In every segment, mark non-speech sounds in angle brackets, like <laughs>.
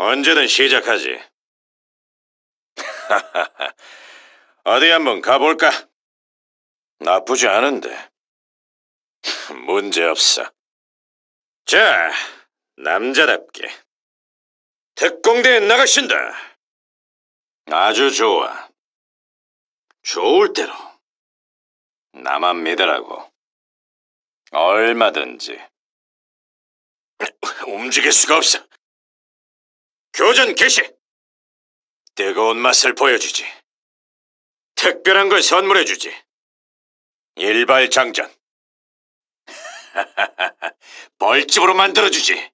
언제든 시작하지. <laughs> 어디 한번 가볼까? 나쁘지 않은데. <laughs> 문제 없어. 자, 남자답게. 특공대에 나가신다. 아주 좋아. 좋을 대로. 나만 믿으라고. 얼마든지. <laughs> 움직일 수가 없어. 교전 개시. 뜨거운 맛을 보여주지. 특별한 걸 선물해주지. 일발장전. <laughs> 벌집으로 만들어주지.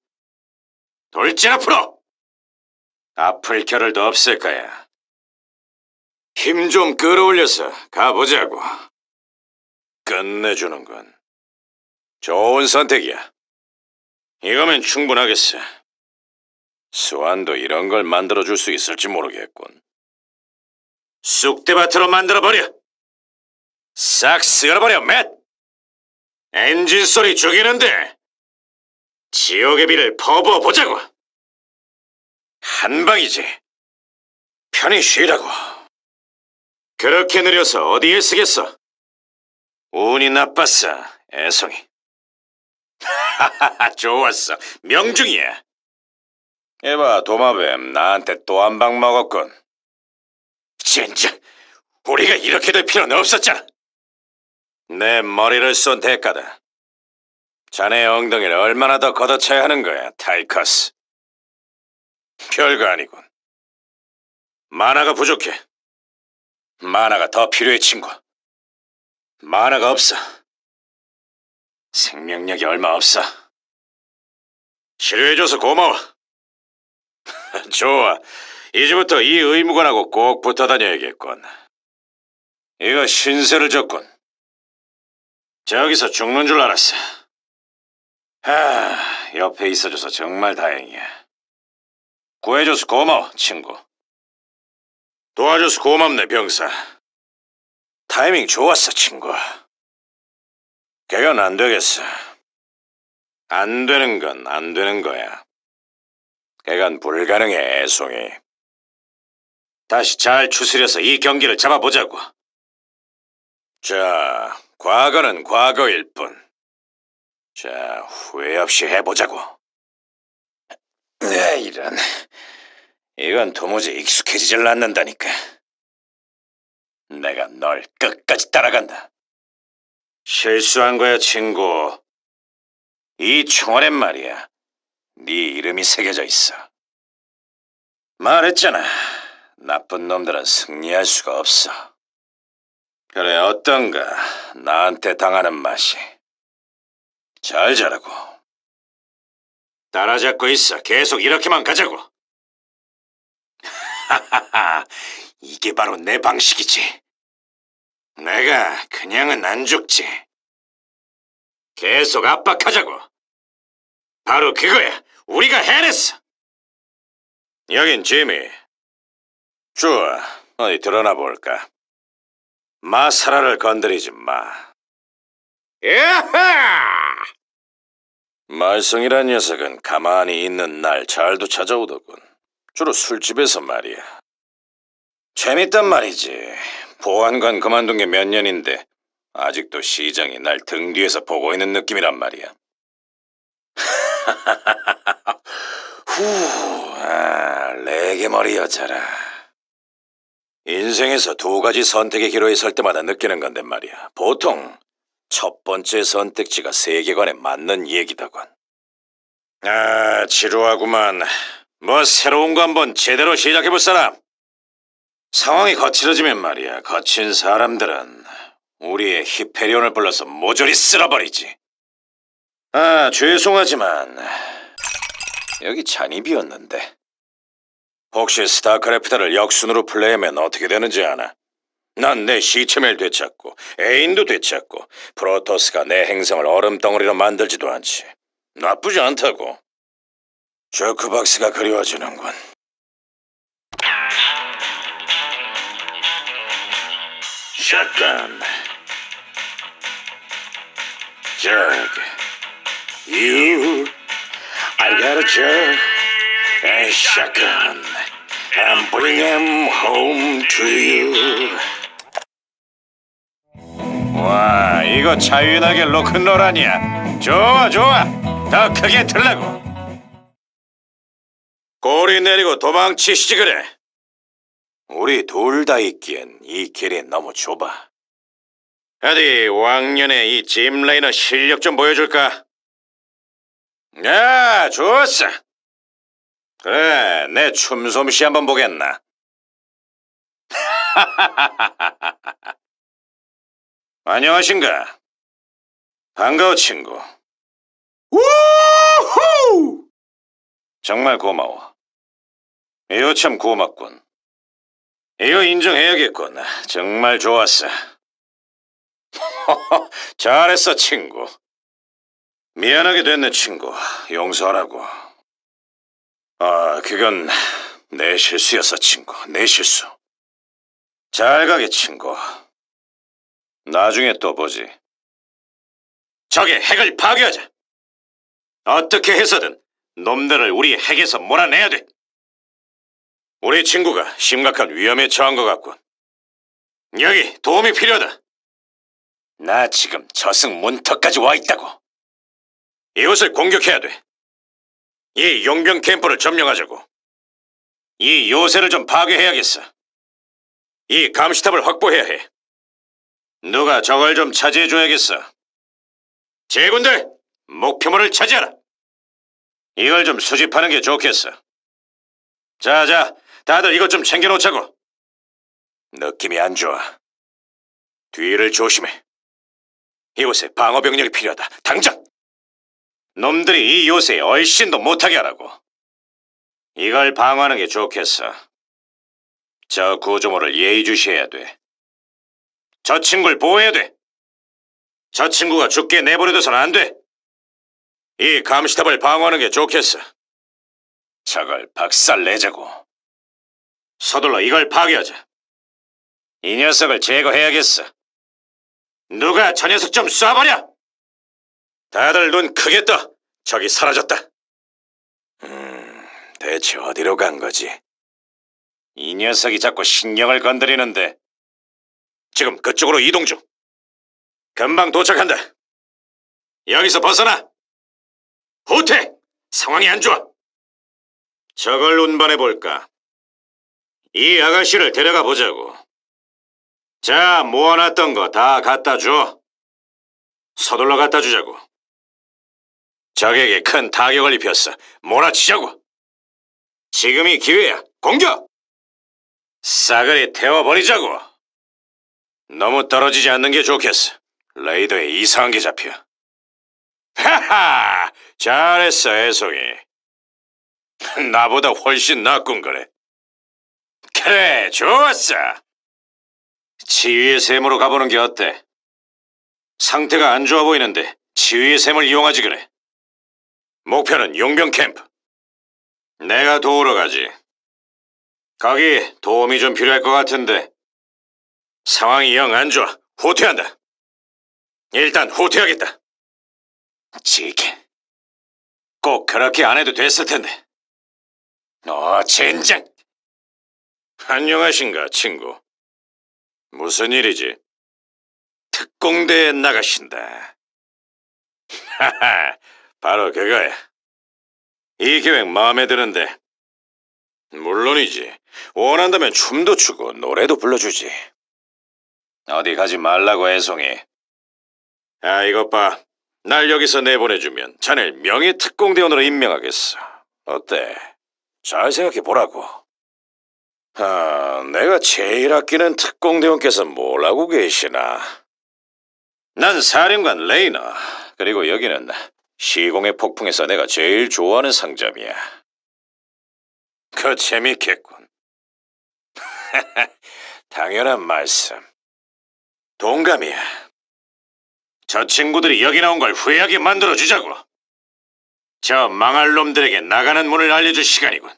돌진 앞으로. 아플 겨를도 없을 거야. 힘 좀 끌어올려서 가보자고. 끝내주는군. 좋은 선택이야. 이거면 충분하겠어. 수완도 이런 걸 만들어줄 수 있을지 모르겠군. 쑥대밭으로 만들어버려! 싹 쓸어버려, 맷! 엔진 소리 죽이는데! 지옥의 비를 퍼부어보자고! 한 방이지. 편히 쉬라고. 그렇게 느려서 어디에 쓰겠어? 운이 나빴어, 애송이. <laughs> 하하하, 좋았어. 명중이야. 에바, 도마뱀, 나한테 또 한 방 먹었군. 진짜, 우리가 이렇게 될 필요는 없었잖아. 내 머리를 쏜 대가다. 자네 엉덩이를 얼마나 더 걷어차야 하는 거야, 타이커스. 별거 아니군. 만화가 부족해. 만화가 더 필요해, 친구. 만화가 없어. 생명력이 얼마 없어. 치료해줘서 고마워. <laughs> 좋아. 이제부터 이 의무관하고 꼭 붙어 다녀야겠군. 이거 신세를 졌군. 저기서 죽는 줄 알았어. 하, 옆에 있어줘서 정말 다행이야. 구해줘서 고마워, 친구. 도와줘서 고맙네, 병사. 타이밍 좋았어, 친구. 걔건 안 되겠어. 안 되는 건 안 되는 거야. 걔건 불가능해, 애송이. 다시 잘 추스려서 이 경기를 잡아보자고. 자, 과거는 과거일 뿐. 자, 후회 없이 해보자고. 네, 이런. 이건 도무지 익숙해지질 않는다니까. 내가 널 끝까지 따라간다. 실수한 거야, 친구. 이 총알엔 말이야. 네 이름이 새겨져 있어. 말했잖아. 나쁜 놈들은 승리할 수가 없어. 그래, 어떤가? 나한테 당하는 맛이. 잘 자라고. 따라잡고 있어. 계속 이렇게만 가자고. 하하하, <laughs> 이게 바로 내 방식이지. 내가 그냥은 안 죽지. 계속 압박하자고. 바로 그거야. 우리가 해냈어. 여긴 지미. 좋아. 어디 드러나 볼까. 마사라를 건드리지 마. 야하! 말썽이란 녀석은 가만히 있는 날 잘도 찾아오더군. 주로 술집에서 말이야. 재밌단 말이지. 보안관 그만둔 게 몇 년인데 아직도 시장이 날 등 뒤에서 보고 있는 느낌이란 말이야. <laughs> <laughs> 후, 아, 레게머리 여자라. 인생에서 두 가지 선택의 기로에 설 때마다 느끼는 건데 말이야. 보통 첫 번째 선택지가 세계관에 맞는 얘기다군. 아, 지루하구만. 뭐 새로운 거 한번 제대로 시작해볼 사람? 상황이 거칠어지면 말이야. 거친 사람들은 우리의 히페리온을 불러서 모조리 쓸어버리지. 아, 죄송하지만 여기 잔이 비었는데. 혹시 스타크래프트를 역순으로 플레이하면 어떻게 되는지 아나? 난 내 시체멜 되찾고 애인도 되찾고 프로토스가 내 행성을 얼음덩어리로 만들지도 않지. 나쁘지 않다고. 조크박스가 그리워지는군. 샷건. Jerk. You, I got a jerk, and shotgun and bring him home to you. 와, 이거 자유나게 로큰롤 아니야. 좋아, 좋아. 더 크게 틀라고. 꼬리 내리고 도망치시지 그래. 우리 둘 다 있기엔 이 길이 너무 좁아. 어디 왕년의 이짐 레이너 실력 좀 보여줄까? 야, 좋았어. 그래, 내 춤솜씨 한번 보겠나? <laughs> 안녕하신가? 반가워, 친구. 우후! 정말 고마워. 이거 참 고맙군. 이거 인정해야겠군. 정말 좋았어. <laughs> 잘했어, 친구. 미안하게 됐네, 친구. 용서하라고. 아, 그건 내 실수였어, 친구. 내 실수. 잘 가게, 친구. 나중에 또 보지. 적의 핵을 파괴하자. 어떻게 해서든 놈들을 우리 핵에서 몰아내야 돼. 우리 친구가 심각한 위험에 처한 것 같군. 여기 도움이 필요하다. 나 지금 저승 문턱까지 와 있다고. 이곳을 공격해야 돼. 이 용병 캠프를 점령하자고. 이 요새를 좀 파괴해야겠어. 이 감시탑을 확보해야 해. 누가 저걸 좀 차지해줘야겠어. 제군들, 목표물을 차지하라. 이걸 좀 수집하는 게 좋겠어. 자, 자, 다들 이것 좀 챙겨놓자고. 느낌이 안 좋아. 뒤를 조심해. 이곳에 방어 병력이 필요하다. 당장! 놈들이 이 요새에 얼씬도 못하게 하라고. 이걸 방어하는 게 좋겠어. 저 구조물을 예의주시해야 돼. 저 친구를 보호해야 돼. 저 친구가 죽게 내버려둬서는 안 돼. 이 감시탑을 방어하는 게 좋겠어. 저걸 박살내자고. 서둘러 이걸 파괴하자. 이 녀석을 제거해야겠어. 누가 저 녀석 좀 쏴버려! 다들 눈 크게 떠. 저기 사라졌다. 음, 대체 어디로 간 거지? 이 녀석이 자꾸 신경을 건드리는데 지금 그쪽으로 이동 중. 금방 도착한다. 여기서 벗어나. 호태! 상황이 안 좋아. 저걸 운반해 볼까? 이 아가씨를 데려가 보자고. 자, 모아놨던 거 다 갖다 줘. 서둘러 갖다 주자고. 적에게 큰 타격을 입혔어. 몰아치자고. 지금이 기회야. 공격! 싸그리 태워버리자고. 너무 떨어지지 않는 게 좋겠어. 레이더에 이상한 게 잡혀. 하하! 잘했어, 애송이. <laughs> 나보다 훨씬 낫군 그래. 그래, 좋았어. 치유의 샘으로 가보는 게 어때? 상태가 안 좋아 보이는데 치유의 샘을 이용하지 그래. 목표는 용병 캠프. 내가 도우러 가지. 거기 도움이 좀 필요할 것 같은데 상황이 영 안 좋아. 후퇴한다. 일단 후퇴하겠다. 지게. 꼭 그렇게 안 해도 됐을 텐데. 어, 젠장. 안녕하신가, 친구. 무슨 일이지? 특공대에 나가신다. <laughs> 하하, 바로 그거야. 이 계획 마음에 드는데. 물론이지. 원한다면 춤도 추고 노래도 불러주지. 어디 가지 말라고 애송이. 아, 이것 봐. 날 여기서 내보내주면 자넬 명예특공대원으로 임명하겠어. 어때? 잘 생각해 보라고. 아, 내가 제일 아끼는 특공대원께서 뭘 하고 계시나? 난 사령관 레이너. 그리고 여기는 시공의 폭풍에서 내가 제일 좋아하는 상점이야. 그 재밌겠군. <laughs> 당연한 말씀. 동감이야. 저 친구들이 여기 나온 걸 후회하게 만들어 주자고. 저 망할 놈들에게 나가는 문을 알려줄 시간이군.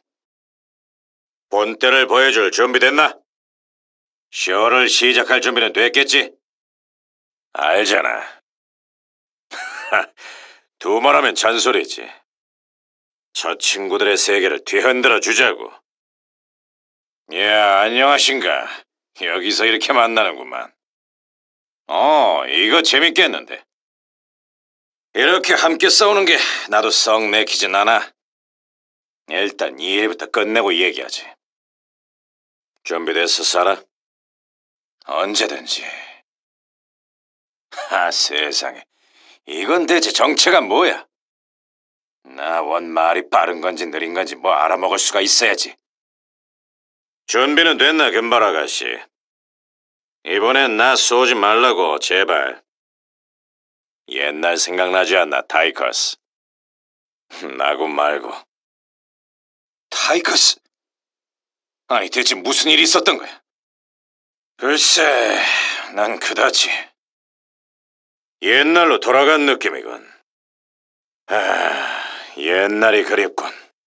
본때를 보여줄 준비됐나? 쇼를 시작할 준비는 됐겠지? 알잖아. <laughs> 두말하면 잔소리지. 저 친구들의 세계를 뒤흔들어 주자고. 야, 안녕하신가. 여기서 이렇게 만나는구만. 어, 이거 재밌겠는데. 이렇게 함께 싸우는 게 나도 썩 내키진 않아. 일단 이 일부터 끝내고 얘기하지. 준비됐어, 사라? 언제든지. 하, 세상에. 이건 대체 정체가 뭐야? 나 원 말이 빠른 건지 느린 건지 뭐 알아먹을 수가 있어야지. 준비는 됐나, 금발 아가씨? 이번엔 나 쏘지 말라고, 제발. 옛날 생각나지 않나, 타이커스? 나고 말고. 타이커스? 아니, 대체 무슨 일이 있었던 거야? 글쎄, 난 그다지. 옛날로 돌아간 느낌이군. 아, 옛날이 그립군.